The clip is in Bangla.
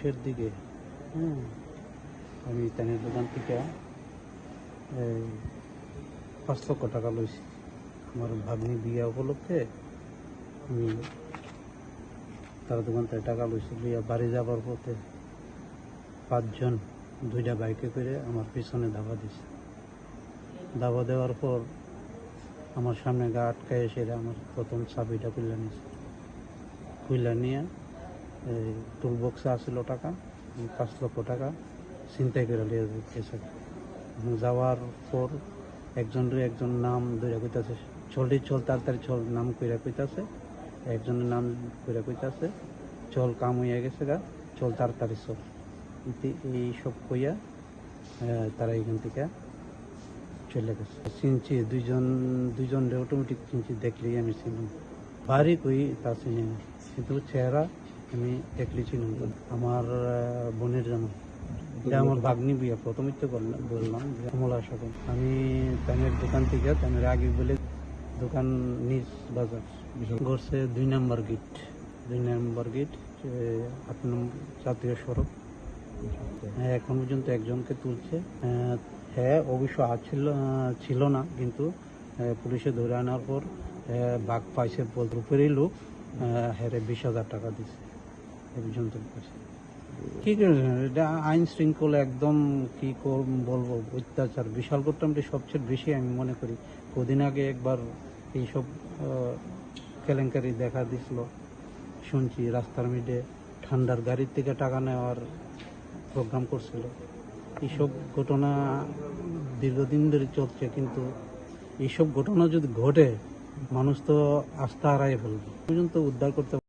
দশের দিকে। হ্যাঁ আমি তানের দোকান থেকে এই পাঁচ লক্ষ টাকা লইছি। আমার ভাগ্নি বিয়া উপলক্ষে আমি তার দোকান থেকে টাকা লইছি লইয়া বাড়ি যাবার পথে পাঁচজন দুইটা বাইকে করে আমার পিছনে ধাবা দিছে। ধাবা দেওয়ার পর আমার সামনে গা আটকায় এসে আমার প্রথম চাবিটা খুলে নিয়েছে খুলে নিয়ে এই টুল বক্সে আসছিল টাকা পাঁচ লক্ষ টাকা। চিন্তাই করে যাওয়ার পর একজনের একজন নাম ধরে কইতাছে চলটি চল তাড়াতাড়ি চল, নাম কইরা কইতাছে। একজনের নাম কইরা কইতাছে, চল, কাম হইয়া গেছে গা, চল তাড়াতাড়ি চল। এই সব কইয়া তারা এখান থেকে চলে গেছে। চিনছি দুইজন দুইজন অটোমেটিক চিনছি দেখলেই আমি চিনি বাড়ি কই তা চিনি কিন্তু চেহারা আমি দেখলে চিনি আমার বোনের এটা আমার ভাগ্নি বিয়া প্রথমে তো বললাম বললাম যে কমলা সকল আমি তানের দোকান থেকে তানের আগে বলে দোকান নিজ বাজার ঘরছে দুই নম্বর গেট। দুই নম্বর গেট আট নম্বর জাতীয় সড়ক। হ্যাঁ এখন পর্যন্ত একজনকে তুলছে। হ্যাঁ অবশ্য আছিল ছিল না কিন্তু পুলিশে ধরে আনার পর বাঘ পাইছে বলতে উপরেই লোক হ্যাঁ বিশ হাজার টাকা দিছে। কি এটা আইন শৃঙ্খলা একদম কি বলব, অত্যাচার, বিশাল করতামটি সবচেয়ে বেশি আমি মনে করি। কদিন আগে একবার এইসব কেলেঙ্কারি দেখা দিছিল। শুনছি রাস্তার মিডে ঠান্ডার গাড়ির থেকে টাকা নেওয়ার প্রোগ্রাম করছিল। এইসব ঘটনা দীর্ঘদিন ধরে চলছে, কিন্তু এইসব ঘটনা যদি ঘটে, মানুষ তো আস্থা হারাই ফেলবে। পর্যন্ত উদ্ধার করতে